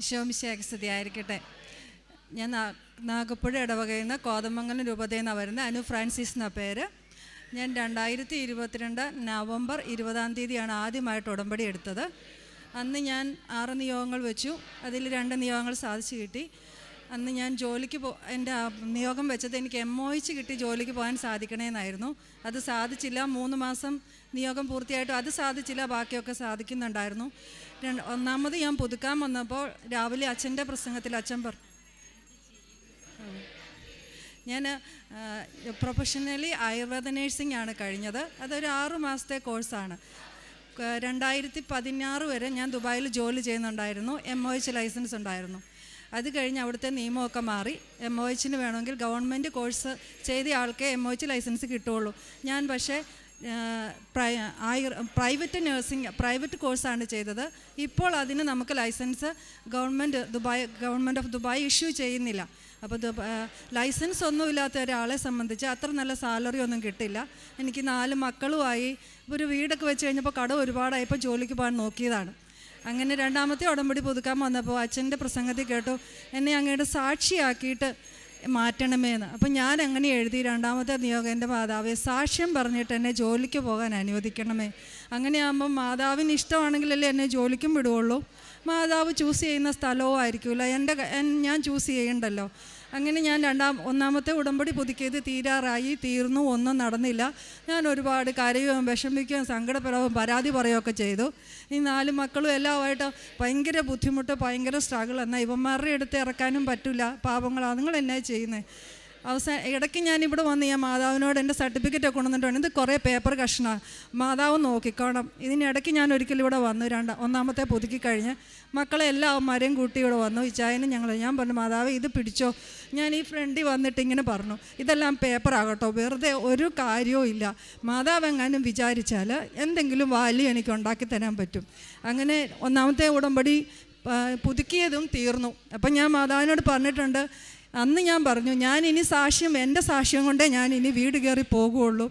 ശോമിശേഖസ്തുതിയായിരിക്കട്ടെ ഞാൻ നാ- നാഗപ്പുഴ ഇടവകയിൽ നിന്ന് കോതമംഗലം രൂപതയിൽ നിന്നാണ് അനു ഫ്രാൻസിസ് എന്ന പേര്. ഞാൻ രണ്ടായിരത്തി ഇരുപത്തിരണ്ട് നവംബർ ഇരുപതാം തീയതിയാണ് ആദ്യമായിട്ട് ഉടമ്പടി എടുത്തത്. അന്ന് ഞാൻ ആറ് നിയോഗങ്ങൾ വെച്ചു. അതിൽ രണ്ട് നിയോഗങ്ങൾ സാധിച്ചു കിട്ടി. അന്ന് ഞാൻ ജോലിക്ക് പോ എന്റെ നിയോഗം വെച്ചത് എനിക്ക് എം ഒ എച്ച് കിട്ടി ജോലിക്ക് പോകാൻ സാധിക്കണമെന്നായിരുന്നു അത് സാധിച്ചില്ല. മൂന്ന് മാസം നിയോഗം പൂർത്തിയായിട്ടും അത് സാധിച്ചില്ല. ബാക്കിയൊക്കെ സാധിക്കുന്നുണ്ടായിരുന്നു. ഒന്നാമത് ഞാൻ പുതുക്കാൻ വന്നപ്പോൾ രാവിലെ അച്ഛന്റെ പ്രസംഗത്തിൽ അച്ഛൻ പറഞ്ഞു ഞാൻ പ്രൊഫഷണലി ആയുർവേദ നേഴ്സിംഗ് ആണ് കഴിഞ്ഞത്. അതൊരു ആറു മാസത്തെ കോഴ്സാണ്. രണ്ടായിരത്തി പതിനാറ് വരെ ഞാൻ ദുബായിൽ ജോലി ചെയ്യുന്നുണ്ടായിരുന്നു. എം ഒ എച്ച് ലൈസൻസ് ഉണ്ടായിരുന്നു. അത് കഴിഞ്ഞ് അവിടുത്തെ നിയമമൊക്കെ മാറി. എം ഒ എച്ചിന് വേണമെങ്കിൽ ഗവൺമെന്റ് കോഴ്സ് ചെയ്ത ആൾക്കേ എം ഒ എച്ച് ലൈസൻസ് കിട്ടുള്ളൂ ഞാൻ പക്ഷേ പ്രൈവറ്റ് നഴ്സിംഗ് പ്രൈവറ്റ് കോഴ്സാണ് ചെയ്തത്. ഇപ്പോൾ അതിന് നമുക്ക് licence government Dubai government of Dubai issue ചെയ്യുന്നില്ല. അപ്പോൾ ലൈസൻസ് ഒന്നും ഇല്ലാത്ത ഒരാളെ സംബന്ധിച്ച് അത്ര നല്ല സാലറി ഒന്നും കിട്ടില്ല. എനിക്ക് നാല് മക്കളുമായി ഒരു വീടൊക്കെ വെച്ച് കഴിഞ്ഞപ്പോൾ കടം ഒരുപാടായപ്പോൾ ജോലിക്ക് പോകാൻ നോക്കിയതാണ്. അങ്ങനെ രണ്ടാമത്തെ ഉടമ്പടി പുതുക്കാൻ വന്നപ്പോൾ അച്ഛന്റെ പ്രസംഗത്തിൽ കേട്ടു എന്നെ അങ്ങയുടെ സാക്ഷിയാക്കിയിട്ട് മാറ്റണമേന്ന് അപ്പം ഞാൻ അങ്ങനെ എഴുതി രണ്ടാമത്തെ നിയോഗം എന്റെ മാതാവെ സാക്ഷ്യം പറഞ്ഞിട്ട് എന്നെ ജോലിക്ക് പോകാൻ അനുവദിക്കണമേ. അങ്ങനെയാകുമ്പം മാതാവിന് ഇഷ്ടമാണെങ്കിലല്ലേ എന്നെ ജോലിക്കും വിടുകയുള്ളൂ മാതാവ് ചൂസ് ചെയ്യുന്ന സ്ഥലവും ആയിരിക്കില്ല എന്റെ ഞാൻ ചൂസ് ചെയ്യണ്ടല്ലോ. അങ്ങനെ ഞാൻ രണ്ടാം ഒന്നാമത്തെ ഉടമ്പടി പുതുക്കിയത് തീരാറായി തീർന്നു ഒന്നും നടന്നില്ല. ഞാൻ ഒരുപാട് കരയുകയും വിഷമിക്കുകയും സങ്കടപ്പെടുകയും പരാതി പറയുകയൊക്കെ ചെയ്തു. ഈ നാല് മക്കളും എല്ലാമായിട്ട് ഭയങ്കര ബുദ്ധിമുട്ട് ഭയങ്കര സ്ട്രഗിൾ എന്നാൽ ഇവന്മാരുടെ അടുത്ത് ഇറക്കാനും പറ്റില്ല. പാപങ്ങളാണ് നിങ്ങൾ എന്നാ ചെയ്യുന്നത് അവസാനം ഇടയ്ക്ക് ഞാൻ ഇവിടെ വന്ന് ഞാൻ മാതാവിനോട് എന്റെ സർട്ടിഫിക്കറ്റ് ഒക്കെ കൊണ്ടുവന്നിട്ടുണ്ട്. ഇത് കുറേ പേപ്പർ കഷ്ണമാണ് മാതാവ് നോക്കിക്കോണം ഇതിനിടയ്ക്ക് ഞാൻ ഒരിക്കലും ഇവിടെ വന്നു രണ്ട ഒന്നാമത്തെ പുതുക്കി കഴിഞ്ഞ് മക്കളെ എല്ലാ അവന്മാരെയും കൂട്ടി ഇവിടെ വന്നു. ഇച്ചായനും ഞങ്ങൾ ഞാൻ പറഞ്ഞു മാതാവ് ഇത് പിടിച്ചോ. ഞാൻ ഈ ഫ്രണ്ടിൽ വന്നിട്ട് ഇങ്ങനെ പറഞ്ഞു. ഇതെല്ലാം പേപ്പറാകട്ടോ വെറുതെ ഒരു കാര്യവും ഇല്ല. മാതാവ് എങ്ങാനും വിചാരിച്ചാൽ എന്തെങ്കിലും വാല്യൂ എനിക്ക് ഉണ്ടാക്കി തരാൻ പറ്റും. അങ്ങനെ ഒന്നാമത്തെ ഉടമ്പടി പുതുക്കിയതും തീർന്നു. അപ്പം ഞാൻ മാതാവിനോട് പറഞ്ഞിട്ടുണ്ട് അന്ന് ഞാൻ പറഞ്ഞു ഞാൻ ഇനി സാക്ഷ്യം എന്റെ സാക്ഷ്യം കൊണ്ടേ ഞാൻ ഇനി വീട് കയറി പോകുകയുള്ളൂ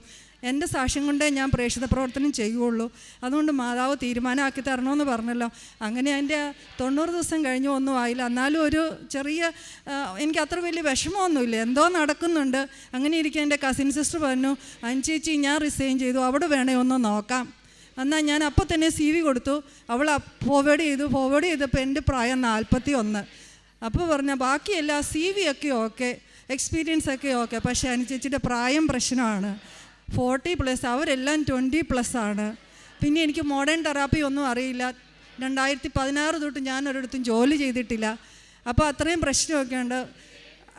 എന്റെ സാക്ഷ്യം കൊണ്ടേ ഞാൻ പ്രേക്ഷിത പ്രവർത്തനം ചെയ്യുകയുള്ളൂ അതുകൊണ്ട് മാതാവ് തീരുമാനമാക്കി തരണമെന്ന് പറഞ്ഞല്ലോ. അങ്ങനെ എന്റെ തൊണ്ണൂറ് ദിവസം കഴിഞ്ഞു ഒന്നും ആയില്ല. എന്നാലും ഒരു ചെറിയ എനിക്ക് അത്ര വലിയ വിഷമമൊന്നുമില്ല. എന്തോ നടക്കുന്നുണ്ട്. അങ്ങനെ ഇരിക്കെ എന്റെ കസിൻ സിസ്റ്റർ പറഞ്ഞു അഞ്ചേച്ചി ഞാൻ റിസൈൻ ചെയ്തു. അവിടെ വേണേ ഒന്ന് നോക്കാം. എന്നാൽ ഞാൻ അപ്പോൾ തന്നെ സി വി കൊടുത്തു. അവൾ ഫോർവേഡ് ചെയ്തു. ഫോർവേഡ് ചെയ്തപ്പോൾ എന്റെ പ്രായം നാൽപ്പത്തി ഒന്ന് അപ്പോൾ പറഞ്ഞ ബാക്കിയെല്ലാം സി വി ഒക്കെ ഓക്കെ എക്സ്പീരിയൻസ് ഒക്കെ ഓക്കെ. പക്ഷേ അനുചേച്ചിയുടെ പ്രായം പ്രശ്നമാണ്. ഫോർട്ടി പ്ലസ് അവരെല്ലാം ട്വന്റി പ്ലസ് ആണ്. പിന്നെ എനിക്ക് മോഡേൺ തെറാപ്പി ഒന്നും അറിയില്ല. രണ്ടായിരത്തി പതിനാറ് തൊട്ട് ഞാൻ ഒരിടത്തും ജോലി ചെയ്തിട്ടില്ല. അപ്പോൾ അത്രയും പ്രശ്നമൊക്കെ ഉണ്ട്.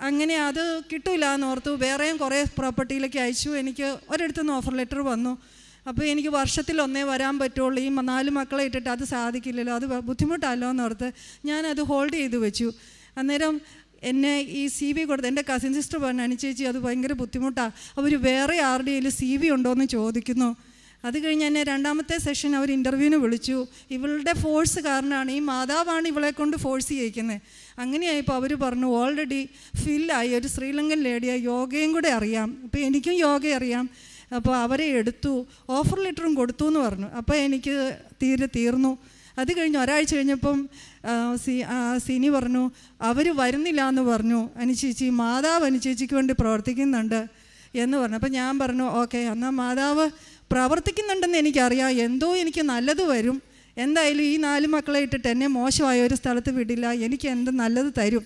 അങ്ങനെ അത് കിട്ടില്ല എന്ന് ഓർത്തു വേറെയും കുറേ പ്രോപ്പർട്ടിയിലേക്ക് അയച്ചു. എനിക്ക് ഒരിടത്തുനിന്ന് ഓഫർ ലെറ്റർ വന്നു. അപ്പോൾ എനിക്ക് വർഷത്തിൽ ഒന്നേ വരാൻ പറ്റുള്ളൂ. ഈ നാല് മക്കളെ ഇട്ടിട്ട് അത് സാധിക്കില്ലല്ലോ. അത് ബുദ്ധിമുട്ടല്ലോ എന്നോർത്ത് ഞാനത് ഹോൾഡ് ചെയ്ത് വെച്ചു. അന്നേരം എന്നെ ഈ സി വി കൊടുത്ത് എന്റെ കസിൻ സിസ്റ്റർ പറഞ്ഞു അനുചേച്ചി അത് ഭയങ്കര ബുദ്ധിമുട്ടാണ് അവർ വേറെ ആരുടെയും സി വി ഉണ്ടോ എന്ന് ചോദിക്കുന്നു. അത് കഴിഞ്ഞ് എന്നെ രണ്ടാമത്തെ സെഷൻ അവർ ഇന്റർവ്യൂവിന് വിളിച്ചു. ഇവളുടെ ഫോഴ്സ് കാരണമാണ് ഈ മാതാവാണ് ഇവളെ കൊണ്ട് ഫോഴ്സ് ചെയ്യിക്കുന്നത് അങ്ങനെയായപ്പോൾ അവർ പറഞ്ഞു ഓൾറെഡി ഫില്ലായി ഒരു ശ്രീലങ്കൻ ലേഡിയായി യോഗയും കൂടെ അറിയാം. അപ്പോൾ എനിക്കും യോഗ അറിയാം. അപ്പോൾ അവരെ എടുത്തു ഓഫർ ലെറ്ററും കൊടുത്തു എന്ന് പറഞ്ഞു. അപ്പോൾ എനിക്ക് തീരെ തീർന്നു. അത് കഴിഞ്ഞ് ഒരാഴ്ച കഴിഞ്ഞപ്പം സി സിനി പറഞ്ഞു അവർ വരുന്നില്ല എന്ന് പറഞ്ഞു. അനുചേച്ചി മാതാവ് അനുചേച്ചിക്ക് വേണ്ടി പ്രവർത്തിക്കുന്നുണ്ട് എന്ന് പറഞ്ഞു. അപ്പം ഞാൻ പറഞ്ഞു ഓക്കെ എന്നാൽ മാതാവ് പ്രവർത്തിക്കുന്നുണ്ടെന്ന് എനിക്കറിയാം. എന്തോ എനിക്ക് നല്ലത് വരും. എന്തായാലും ഈ നാല് മക്കളെ ഇട്ടിട്ട് എന്നെ മോശമായ ഒരു സ്ഥലത്ത് വിടില്ല. എനിക്ക് എന്ത് നല്ലത് തരും?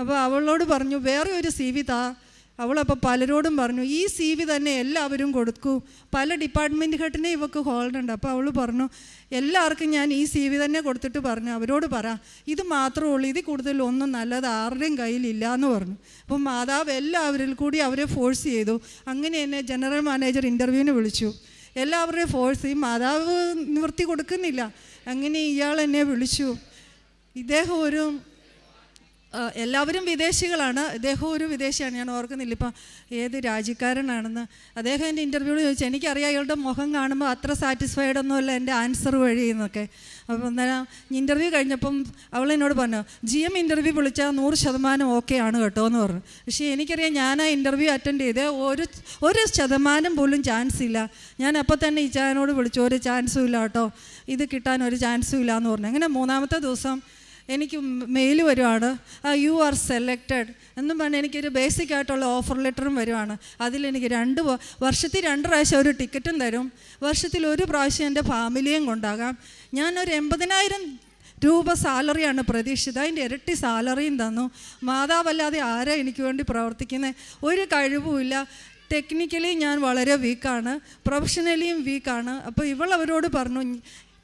അപ്പോൾ അവളോട് പറഞ്ഞു വേറെ ഒരു സി വി താ. അവളപ്പോൾ പലരോടും പറഞ്ഞു ഈ സി വി തന്നെ എല്ലാവരും കൊടുക്കൂ. പല ഡിപ്പാർട്ട്മെന്റ് ഹെഡിനെ ഇവക്ക് ഹോൾഡ് ഉണ്ട്. അപ്പോൾ അവൾ പറഞ്ഞു എല്ലാവർക്കും ഞാൻ ഈ സി വി തന്നെ കൊടുത്തിട്ട് പറഞ്ഞു. അവരോട് പറ. ഇത് മാത്രമേ ഉള്ളൂ. ഇതിൽ കൂടുതൽ ഒന്നും നല്ലത് ആരുടെയും കയ്യിലില്ല എന്ന് പറഞ്ഞു. അപ്പം മാതാവ് എല്ലാവരിൽ കൂടി അവരെ ഫോഴ്സ് ചെയ്തു. അങ്ങനെ എന്നെ ജനറൽ മാനേജർ ഇന്റർവ്യൂവിന് വിളിച്ചു. എല്ലാവരുടെയും ഫോഴ്സ് ഈ മാതാവ് നിവൃത്തി കൊടുക്കുന്നില്ല. അങ്ങനെ ഇയാൾ എന്നെ വിളിച്ചു. ഇദ്ദേഹം ഒരു എല്ലാവരും വിദേശികളാണ്. ഇദ്ദേഹം ഒരു വിദേശിയാണ്. ഞാൻ ഓർക്കുന്നില്ല. ഇപ്പം ഏത് രാജ്യക്കാരനാണെന്ന്. അദ്ദേഹം എന്റെ ഇന്റർവ്യൂവിൽ ചോദിച്ചു എനിക്കറിയാം അയാളുടെ മുഖം കാണുമ്പോൾ അത്ര സാറ്റിസ്ഫൈഡ് ഒന്നുമല്ല എന്റെ ആൻസർ വഴി എന്നൊക്കെ. അപ്പം അന്നേരം ഇന്റർവ്യൂ കഴിഞ്ഞപ്പം അവൾ എന്നോട് പറഞ്ഞു ജി എം ഇന്റർവ്യൂ വിളിച്ചാൽ നൂറ് ശതമാനം ഓക്കെ ആണ് കേട്ടോ എന്ന് പറഞ്ഞു. പക്ഷേ എനിക്കറിയാം ഞാൻ ആ ഇന്റർവ്യൂ അറ്റൻഡ് ചെയ്ത് ഒരു ഒരു ശതമാനം പോലും ചാൻസ് ഇല്ല. ഞാൻ അപ്പോൾ തന്നെ ഈ ചാനോട് വിളിച്ചു ഒരു ചാൻസും ഇല്ല കേട്ടോ. ഇത് കിട്ടാൻ ഒരു ചാൻസും ഇല്ല എന്ന് പറഞ്ഞു. അങ്ങനെ മൂന്നാമത്തെ ദിവസം എനിക്ക് മെയിൽ വരുവാണ്. യു ആർ സെലക്റ്റഡ് എന്നും പറഞ്ഞ് എനിക്കൊരു ബേസിക് ആയിട്ടുള്ള ഓഫർ ലെറ്ററും വരുവാണ്. അതിലെനിക്ക് രണ്ട് വർഷത്തിൽ രണ്ട് പ്രാവശ്യം ഒരു ടിക്കറ്റും തരും. വർഷത്തിൽ ഒരു പ്രാവശ്യം എന്റെ ഫാമിലിയും കൊണ്ടാകാം. ഞാനൊരു എൺപതിനായിരം രൂപ സാലറിയാണ് പ്രതീക്ഷിച്ചത്. അതിന്റെ ഇരട്ടി സാലറിയും തന്നു. മാതാവല്ലാതെ ആരാ എനിക്ക് വേണ്ടി പ്രവർത്തിക്കുന്നത് ഒരു കഴിവുമില്ല ടെക്നിക്കലി ഞാൻ വളരെ വീക്കാണ് പ്രൊഫഷണലിയും വീക്കാണ് അപ്പോൾ ഇവൾ അവരോട് പറഞ്ഞു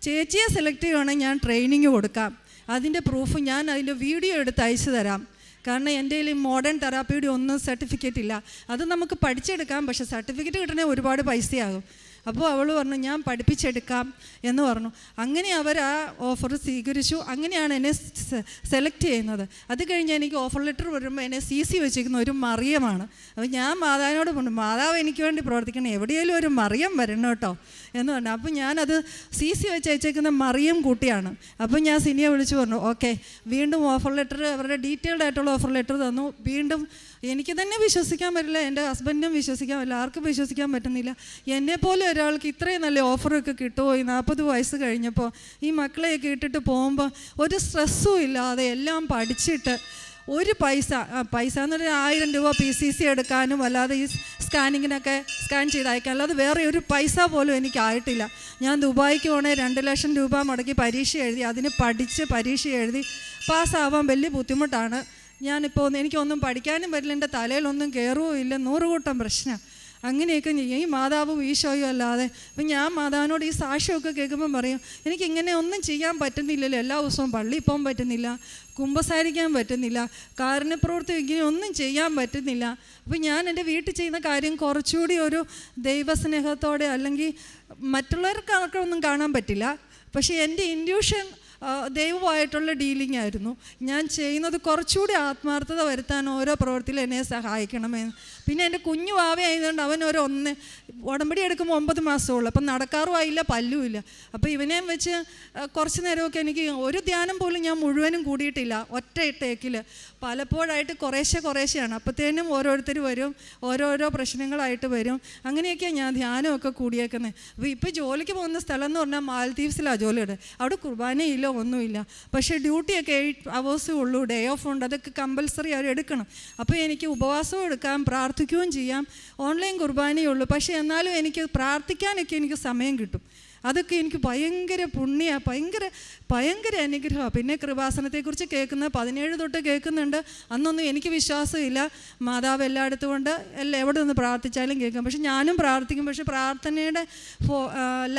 ചേച്ചിയെ സെലക്ട് ചെയ്യുവാണെങ്കിൽ ഞാൻ ട്രെയിനിങ് കൊടുക്കാം. അതിന്റെ പ്രൂഫ് ഞാൻ അതിന്റെ വീഡിയോ എടുത്ത് അയച്ചു തരാം. കാരണം എന്റെ കയ്യിൽ മോഡേൺ തെറാപ്പിയുടെ ഒന്നും സർട്ടിഫിക്കറ്റ് ഇല്ല. അത് നമുക്ക് പഠിച്ചെടുക്കാം പക്ഷേ സർട്ടിഫിക്കറ്റ് കിട്ടണേ ഒരുപാട് പൈസയാകും. അപ്പോൾ അവൾ പറഞ്ഞു ഞാൻ പഠിപ്പിച്ചെടുക്കാം എന്ന് പറഞ്ഞു. അങ്ങനെ അവർ ആ ഓഫർ സ്വീകരിച്ചു. അങ്ങനെയാണ് എന്നെ സെലക്ട് ചെയ്യുന്നത്. അത് കഴിഞ്ഞ് എനിക്ക് ഓഫർ ലെറ്റർ വരുമ്പോൾ എന്നെ സി സി വെച്ചിരിക്കുന്ന ഒരു മറിയമാണ്. അപ്പോൾ ഞാൻ മാതാവിനോട് പറഞ്ഞു മാതാവ് എനിക്ക് വേണ്ടി പ്രവർത്തിക്കണം എവിടെയെങ്കിലും ഒരു മറിയം വരണം കേട്ടോ എന്ന് പറഞ്ഞു. അപ്പോൾ ഞാനത് സി സി വെച്ച് അയച്ചേക്കുന്ന മറിയം കൂട്ടിയാണ്. അപ്പോൾ ഞാൻ സിനിയെ വിളിച്ചു പറഞ്ഞു ഓക്കെ വീണ്ടും ഓഫർ ലെറ്റർ അവരുടെ ഡീറ്റെയിൽഡ് ആയിട്ടുള്ള ഓഫർ ലെറ്റർ തന്നു. വീണ്ടും എനിക്ക് തന്നെ വിശ്വസിക്കാൻ പറ്റില്ല എന്റെ ഹസ്ബൻഡിനും വിശ്വസിക്കാൻ പറ്റില്ല ആർക്കും വിശ്വസിക്കാൻ പറ്റുന്നില്ല. എന്നെപ്പോലെ ഒരാൾക്ക് ഇത്രയും നല്ല ഓഫറൊക്കെ കിട്ടുമോ ഈ നാൽപ്പത് വയസ്സ് കഴിഞ്ഞപ്പോൾ ഈ മക്കളെയൊക്കെ ഇട്ടിട്ട് പോകുമ്പോൾ ഒരു സ്ട്രെസ്സും ഇല്ലാതെ എല്ലാം പഠിച്ചിട്ട് ഒരു പൈസ പൈസ എന്ന് പറഞ്ഞാൽ ആയിരം രൂപ പി സി സി എടുക്കാനും അല്ലാതെ ഈ സ്കാനിങ്ങിനൊക്കെ സ്കാൻ ചെയ്ത് അയക്കാൻ അല്ലാതെ വേറെ ഒരു പൈസ പോലും എനിക്കായിട്ടില്ല ഞാൻ ദുബായിക്ക് പോണേ രണ്ട് ലക്ഷം രൂപ മുടക്കി പരീക്ഷ എഴുതി അതിന് പഠിച്ച് പരീക്ഷ എഴുതി പാസ്സാവാൻ വലിയ ബുദ്ധിമുട്ടാണ്. ഞാനിപ്പോൾ എനിക്കൊന്നും പഠിക്കാനും പറ്റില്ല എന്റെ തലയിലൊന്നും കയറുകയും ഇല്ല നൂറുകൂട്ടം പ്രശ്നം അങ്ങനെയൊക്കെ. ഈ മാതാവും ഈശോയും അല്ലാതെ അപ്പം ഞാൻ മാതാവിനോട് ഈ സാക്ഷ്യമൊക്കെ കേൾക്കുമ്പം പറയും എനിക്ക് ഇങ്ങനെ ഒന്നും ചെയ്യാൻ പറ്റുന്നില്ലല്ലോ എല്ലാ ദിവസവും പള്ളിയിൽ പോകാൻ പറ്റുന്നില്ല കുമ്പസാരിക്കാൻ പറ്റുന്നില്ല കാരണപ്രവൃത്തി ഇങ്ങനെ ഒന്നും ചെയ്യാൻ പറ്റുന്നില്ല അപ്പം ഞാൻ എന്റെ വീട്ടിൽ ചെയ്യുന്ന കാര്യം കുറച്ചുകൂടി ഒരു ദൈവസ്നേഹത്തോടെ അല്ലെങ്കിൽ മറ്റുള്ളവർക്കൊക്കെ ഒന്നും കാണാൻ പറ്റില്ല പക്ഷേ എന്റെ ഇൻഡ്യൂഷൻ ദൈവമായിട്ടുള്ള ഡീലിംഗ് ആയിരുന്നു. ഞാൻ ചെയ്യുന്നത് കുറച്ചുകൂടി ആത്മാർത്ഥത വരുത്താൻ ഓരോ പ്രവൃത്തിയിലും എന്നെ സഹായിക്കണമെന്ന് പിന്നെ എന്റെ കുഞ്ഞു വാവ ആയതുകൊണ്ട് അവൻ ഒരു ഒന്ന് ഉടമ്പടി എടുക്കുമ്പോൾ ഒമ്പത് മാസമുള്ളൂ. അപ്പം നടക്കാറുമായില്ല ആയില്ല പല്ലും ഇല്ല. അപ്പോൾ ഇവനെയും വെച്ച് കുറച്ച് നേരമൊക്കെ എനിക്ക് ഒരു ധ്യാനം പോലും ഞാൻ മുഴുവനും കൂടിയിട്ടില്ല ഒറ്റ ഇട്ടേക്കിൽ. പലപ്പോഴായിട്ട് കുറേശ്ശെ കുറേശ്ശെയാണ്. അപ്പോഴത്തേനും ഓരോരുത്തർ വരും ഓരോരോ പ്രശ്നങ്ങളായിട്ട് വരും. അങ്ങനെയൊക്കെയാണ് ഞാൻ ധ്യാനമൊക്കെ കൂടിയേക്കുന്നത്. അപ്പോൾ ഇപ്പോൾ ജോലിക്ക് പോകുന്ന സ്ഥലം എന്ന് പറഞ്ഞാൽ മാലദ്വീപ്സിലാണ് ജോലിയുടെ അവിടെ കുർബാനയില്ല ഒന്നുമില്ല. പക്ഷേ ഡ്യൂട്ടിയൊക്കെ എയ്റ്റ് അവേഴ്സേ ഉള്ളൂ ഡേ ഓഫ് ഉണ്ട് അതൊക്കെ കമ്പൽസറി അവർ എടുക്കണം. അപ്പോൾ എനിക്ക് ഉപവാസവും എടുക്കാം പ്രാർത്ഥിക്കുകയും ചെയ്യാം. ഓൺലൈൻ കുർബാനയേ ഉള്ളൂ. പക്ഷേ എന്നാലും എനിക്ക് പ്രാർത്ഥിക്കാനൊക്കെ എനിക്ക് സമയം കിട്ടും. അതൊക്കെ എനിക്ക് ഭയങ്കര പുണ്യ. ഭയങ്കര ഭയങ്കര അനുഗ്രഹമാണ് പിന്നെ കൃപാസനത്തെക്കുറിച്ച് കേൾക്കുന്ന പതിനേഴ് തൊട്ട് കേൾക്കുന്നുണ്ട്. അന്നൊന്നും എനിക്ക് വിശ്വാസമില്ല. മാതാവ് എല്ലായിടത്തും കൊണ്ട് എല്ലാം എവിടെ നിന്ന് പ്രാർത്ഥിച്ചാലും കേൾക്കും. പക്ഷെ ഞാനും പ്രാർത്ഥിക്കും. പക്ഷെ പ്രാർത്ഥനയുടെ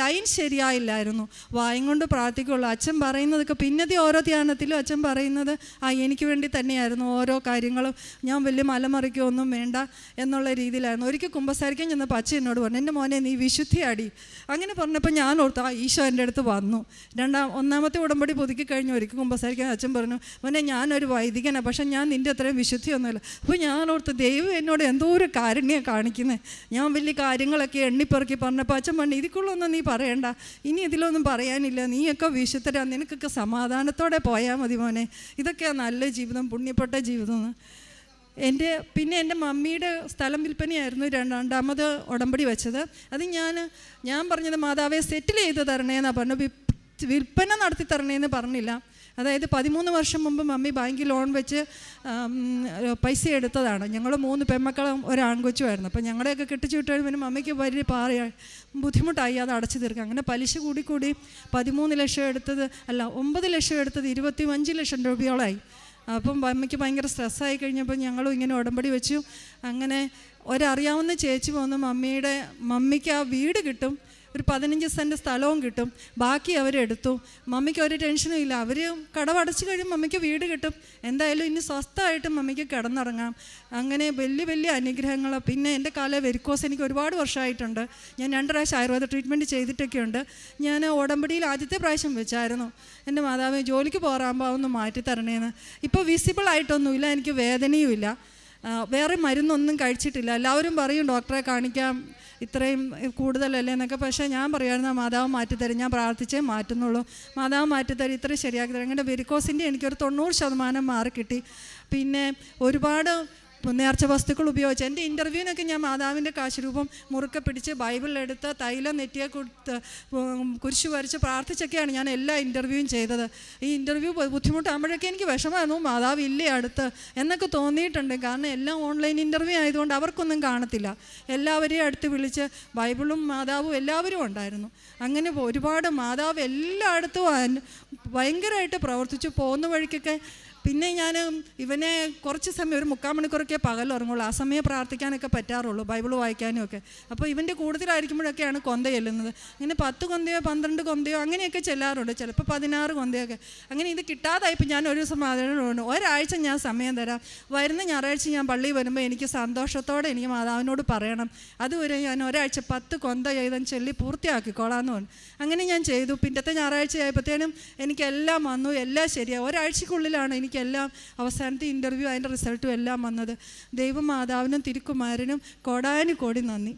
ലൈൻ ശരിയായില്ലായിരുന്നു. വായും കൊണ്ട് പ്രാർത്ഥിക്കുള്ളൂ. അച്ഛൻ പറയുന്നതൊക്കെ പിന്നത്തെ ഓരോ ധ്യാനത്തിലും അച്ഛൻ പറയുന്നത് ആ എനിക്ക് വേണ്ടി തന്നെയായിരുന്നു ഓരോ കാര്യങ്ങളും. ഞാൻ വലിയ മലമറിക്കൊന്നും വേണ്ട എന്നുള്ള രീതിയിലായിരുന്നു. ഒരിക്കൽ കുമ്പസാരിക്കാൻ ചെന്നപ്പോൾ അച്ഛൻ എന്നോട് പറഞ്ഞു എന്റെ മോനെ നീ വിശുദ്ധിയാടി. അങ്ങനെ പറഞ്ഞപ്പോൾ ഞാൻ ഓർത്തു ആ ഈശോ എന്റെ അടുത്ത് വന്നു. രണ്ടാം ഒന്നാമത്തെ ഉടമ്പടി പുതുക്കി കഴിഞ്ഞ് ഒരിക്കൽ കുമ്പസാരിക്കാൻ അച്ഛൻ പറഞ്ഞു മോനെ ഞാനൊരു വൈദികനാണ് പക്ഷെ ഞാൻ നിന്റെ അത്രയും വിശുദ്ധിയൊന്നുമില്ല. അപ്പോൾ ഞാൻ ഓർത്ത് ദൈവം എന്നോട് എന്തോ ഒരു കാരുണ്യം കാണിക്കുന്നത് ഞാൻ വലിയ കാര്യങ്ങളൊക്കെ എണ്ണിപ്പെറുക്കി പറഞ്ഞപ്പോൾ അച്ഛൻ പറഞ്ഞു ഇതിക്കുള്ളൊന്നും നീ പറയണ്ട. ഇനി ഇതിലൊന്നും പറയാനില്ല. നീയൊക്കെ വിശുദ്ധരാ. നിനക്കൊക്കെ സമാധാനത്തോടെ പോയാൽ മതി മോനെ. ഇതൊക്കെയാണ് നല്ല ജീവിതം പുണ്യപ്പെട്ട ജീവിതം. എന്റെ പിന്നെ എന്റെ മമ്മിയുടെ സ്ഥലം വിൽപ്പനയായിരുന്നു രണ്ടാമത് ഉടമ്പടി വെച്ചത്. അത് ഞാൻ ഞാൻ പറഞ്ഞത് മാതാവെ സെറ്റിൽ ചെയ്ത് തരണേന്നാണ് പറഞ്ഞു വിൽപ്പന നടത്തി തരണേന്ന് പറഞ്ഞില്ല. അതായത് പതിമൂന്ന് വർഷം മുമ്പ് മമ്മി ബാങ്കിൽ ലോൺ വെച്ച് പൈസ എടുത്തതാണ്. ഞങ്ങൾ മൂന്ന് പെമ്മക്കളും ഒരു ആൺകൊച്ചുമായിരുന്നു. അപ്പോൾ ഞങ്ങളെയൊക്കെ കെട്ടിച്ചു കഴിയുമ്പോൾ മമ്മിക്ക് വലിയ പാറ ബുദ്ധിമുട്ടായി. അത് അടച്ചു തീർക്കുക അങ്ങനെ പലിശ കൂടി കൂടി പതിമൂന്ന് ലക്ഷം എടുത്തത് അല്ല ഒമ്പത് ലക്ഷം എടുത്തത് ഇരുപത്തി അഞ്ച് ലക്ഷം രൂപയോളമായി അപ്പം അമ്മയ്ക്ക് ഭയങ്കര സ്ട്രെസ്സായി കഴിഞ്ഞപ്പോൾ ഞങ്ങളും ഇങ്ങനെ ഉടമ്പടി വെച്ചു. അങ്ങനെ ഒരറിയാവുന്ന ചേച്ചി വന്ന്. മമ്മിയുടെ മമ്മിക്ക് ആ വീട് കിട്ടും. ഒരു പതിനഞ്ച് സെന്റ് സ്ഥലവും കിട്ടും. ബാക്കി അവരെടുത്തു മമ്മിക്ക് ഒരു ടെൻഷനും ഇല്ല. അവർ കടവടച്ച് കഴിയും മമ്മിക്ക് വീട് കിട്ടും. എന്തായാലും ഇനി സ്വസ്ഥമായിട്ട് മമ്മിക്ക് കിടന്നുറങ്ങാം. അങ്ങനെ വലിയ വലിയ അനുഗ്രഹങ്ങൾ. പിന്നെ എന്റെ കാല വെരിക്കോസ് എനിക്ക് ഒരുപാട് വർഷമായിട്ടുണ്ട്. ഞാൻ രണ്ട് പ്രാവശ്യം ആയുർവേദ ട്രീറ്റ്മെന്റ് ചെയ്തിട്ടൊക്കെ ഉണ്ട് ഞാൻ ഉടമ്പടിയിൽ ആദ്യത്തെ പ്രാവശ്യം വെച്ചായിരുന്നു. എന്റെ മാതാവ് ജോലിക്ക് പോകാറാകുമ്പോൾ അതൊന്ന് മാറ്റി തരണേന്ന് ഇപ്പോൾ വിസിബിൾ ആയിട്ടൊന്നുമില്ല. എനിക്ക് വേദനയും ഇല്ല ആ, വേറെ മരുന്നൊന്നും കഴിച്ചിട്ടില്ല. എല്ലാവരും പറയും ഡോക്ടറെ കാണിക്കാം ഇത്രയും കൂടുതലല്ലേ എന്നൊക്കെ. പക്ഷേ ഞാൻ പറയുമായിരുന്നു മാതാവ് മാറ്റിത്തരും. ഞാൻ പ്രാർത്ഥിച്ചേ മാറ്റുന്നുള്ളൂ. മാതാവ് മാറ്റിത്തരും ഇത്രയും ശരിയാക്കി തരും. അങ്ങനെ വെരിക്കോസിന്റെ എനിക്കൊരു തൊണ്ണൂറ് ശതമാനം മാറി കിട്ടി. പിന്നെ ഒരുപാട് നേർച്ച വസ്തുക്കൾ ഉപയോഗിച്ച്. എന്റെ ഇന്റർവ്യൂവിനൊക്കെ ഞാൻ മാതാവിന്റെ കാശുരൂപം മുറുക്കെ പിടിച്ച് ബൈബിളെടുത്ത് തൈലം നെറ്റിയെ കൊടുത്ത് കുരിശു വരച്ച് പ്രാർത്ഥിച്ചൊക്കെയാണ് ഞാൻ എല്ലാ ഇന്റർവ്യൂവും ചെയ്തത്. ഈ ഇന്റർവ്യൂ ബുദ്ധിമുട്ടാകുമ്പോഴൊക്കെ എനിക്ക് വിഷമമായിരുന്നു. മാതാവ് ഇല്ലേ അടുത്ത്? എന്നൊക്കെ തോന്നിയിട്ടുണ്ട്. കാരണം എല്ലാം ഓൺലൈൻ ഇന്റർവ്യൂ ആയതുകൊണ്ട് അവർക്കൊന്നും കാണത്തില്ല. എല്ലാവരെയും അടുത്ത് വിളിച്ച് ബൈബിളും മാതാവും എല്ലാവരും ഉണ്ടായിരുന്നു. അങ്ങനെ ഒരുപാട് മാതാവ് എല്ലായിടത്തും ഭയങ്കരമായിട്ട് പ്രവർത്തിച്ചു. പോകുന്ന വഴിക്കൊക്കെ പിന്നെ ഞാൻ ഇവനെ കുറച്ച് സമയം ഒരു മുക്കാൽ മണിക്കൂറൊക്കെ പകൽ ഉറങ്ങുള്ളൂ. ആ സമയം പ്രാർത്ഥിക്കാനൊക്കെ പറ്റാറുള്ളൂ ബൈബിൾ വായിക്കാനും ഒക്കെ അപ്പോൾ ഇവന്റെ കൂടുതലായിരിക്കുമ്പോഴൊക്കെയാണ് കൊന്ത ചെല്ലുന്നത്. അങ്ങനെ പത്ത് കൊന്തയോ പന്ത്രണ്ട് കൊന്തയോ അങ്ങനെയൊക്കെ ചെല്ലാറുണ്ട്. ചിലപ്പോൾ പതിനാറ് കൊന്തയൊക്കെ. അങ്ങനെ ഇത് കിട്ടാതായപ്പോൾ ഞാൻ ഒരു ദിവസം മാതാവിനോട് ഒരാഴ്ച ഞാൻ സമയം തരാം. വരുന്ന ഞായറാഴ്ച ഞാൻ പള്ളിയിൽ വരുമ്പോൾ എനിക്ക് സന്തോഷത്തോടെ എനിക്ക് മാതാവിനോട് പറയണം. അതുവരെ ഞാൻ ഒരാഴ്ച പത്ത് കൊന്ത ചെയ്താൽ ചെല്ലി പൂർത്തിയാക്കിക്കോളാമെന്ന് പറഞ്ഞു. അങ്ങനെ ഞാൻ ചെയ്തു. പിന്നത്തെ ഞായറാഴ്ച ആയപ്പോഴത്തേനും എനിക്കെല്ലാം വന്നു. എല്ലാം ശരിയായി. ഒരാഴ്ചക്കുള്ളിലാണ് എനിക്കെല്ലാം അവസാനത്തെ ഇന്റർവ്യൂ അതിന്റെ റിസൾട്ടും എല്ലാം വന്നത് ദൈവം മാതാവിനും തിരുക്കുമാരനും കോടാനുകോടി നന്ദി.